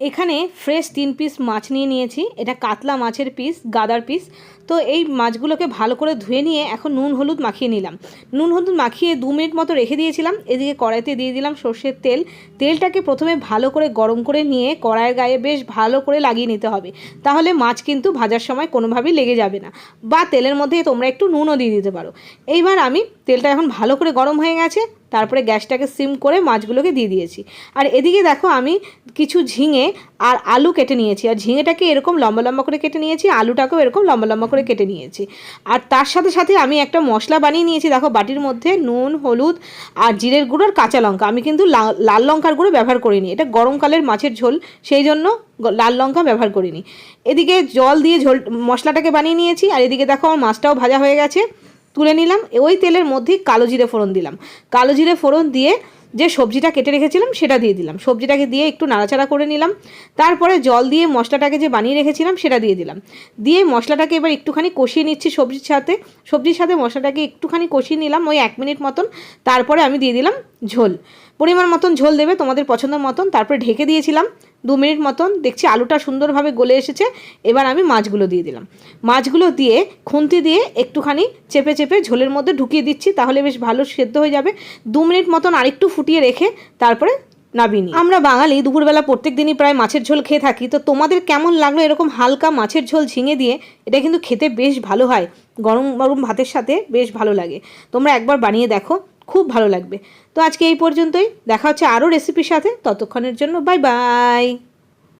এখানে ফ্রেশ তিন পিস মাছ নিয়ে নিয়েছি। এটা কাতলা মাছের পিস গাদার পিস তো এই মাছগুলোকে ভালো করে ধুয়ে নিয়ে এখন নুন, হলুদ মাখিয়ে নিলাম। নুন, হলুদ মাখিয়ে দু মিনিট মতো রেখে দিয়েছিলাম। এদিকে কড়াইতে দিয়ে দিলাম সর্ষের তেল। তেলটাকে প্রথমে ভালো করে গরম করে নিয়ে কড়াইয়ের গায়ে বেশ ভালো করে লাগিয়ে নিতে হবে। তাহলে মাছ কিন্তু ভাজার সময় কোনোভাবেই লেগে যাবে না। বা তেলের মধ্যে তোমরা একটু নুনও দিয়ে দিতে পারো। এইবার আমি তেলটা এখন ভালো করে গরম হয়ে গেছে। তারপরে গ্যাসটাকে সিম করে মাছগুলোকে দিয়ে দিয়েছি। আর এদিকে দেখো আমি কিছু ঝিঙে আর আলু কেটে নিয়েছি। আর ঝিঙেটাকে এরকম লম্বা লম্বা করে কেটে নিয়েছি, আলুটাকেও এরকম লম্বা লম্বা করে কেটে নিয়েছি। আর তার সাথে সাথে আমি একটা মশলা বানিয়ে নিয়েছি, দেখো বাটির মধ্যে নুন, হলুদ আর জিরের গুঁড়ো আর কাঁচা লঙ্কা। আমি কিন্তু লাল লঙ্কার গুঁড়ো ব্যবহার করিনি। এটা গরমকালের মাছের ঝোল, সেই জন্য লাল লঙ্কা ব্যবহার করিনি। এদিকে জল দিয়ে ঝোল, মশলাটাকে বানিয়ে নিয়েছি। আর এদিকে দেখো আমার মাছটাও ভাজা হয়ে গেছে। তুলে নিলাম, ওই তেলের মধ্যেই কালো জিরে ফোড়ন দিলাম। কালো জিরে ফোড়ন দিয়ে যে সবজিটা কেটে রেখেছিলাম সেটা দিয়ে দিলাম। সবজিটাকে দিয়ে একটু নাড়াচাড়া করে নিলাম। তারপরে জল দিয়ে মশলাটাকে যে বানিয়ে রেখেছিলাম সেটা দিয়ে দিলাম। দিয়ে মশলাটাকে এবার একটুখানি কষিয়ে নিচ্ছি সবজির সাথে। সবজির সাথে মশলাটাকে একটুখানি কষিয়ে নিলাম ওই এক মিনিট মতন। তারপরে আমি দিয়ে দিলাম ঝোল। পরিমাণ মতন ঝোল দেবে, তোমাদের পছন্দ মতন। তারপরে ঢেকে দিয়েছিলাম দু মিনিট মতন। দেখছি আলুটা সুন্দরভাবে গলে এসেছে। এবার আমি মাছগুলো দিয়ে দিলাম। মাছগুলো দিয়ে খুন্তি দিয়ে একটুখানি চেপে চেপে ঝোলের মধ্যে ঢুকিয়ে দিচ্ছি, তাহলে বেশ ভালো সেদ্ধ হয়ে যাবে। দু মিনিট মতন আরেকটু ফুটিয়ে রেখে তারপরে নাবিনি আমরা বাঙালি দুপুরবেলা প্রত্যেক দিনই প্রায় মাছের ঝোল খেয়ে থাকি, তো তোমাদের কেমন লাগল এরকম হালকা মাছের ঝোল ঝিঙে দিয়ে? এটা কিন্তু খেতে বেশ ভালো হয়। গরম গরম ভাতের সাথে বেশ ভালো লাগে। তোমরা একবার বানিয়ে দেখো। খুব ভালো লাগবে। তো আজকে এই পর্যন্তই। দেখা হচ্ছে আরও রেসিপির সাথে। ততক্ষণের জন্য বাই বাই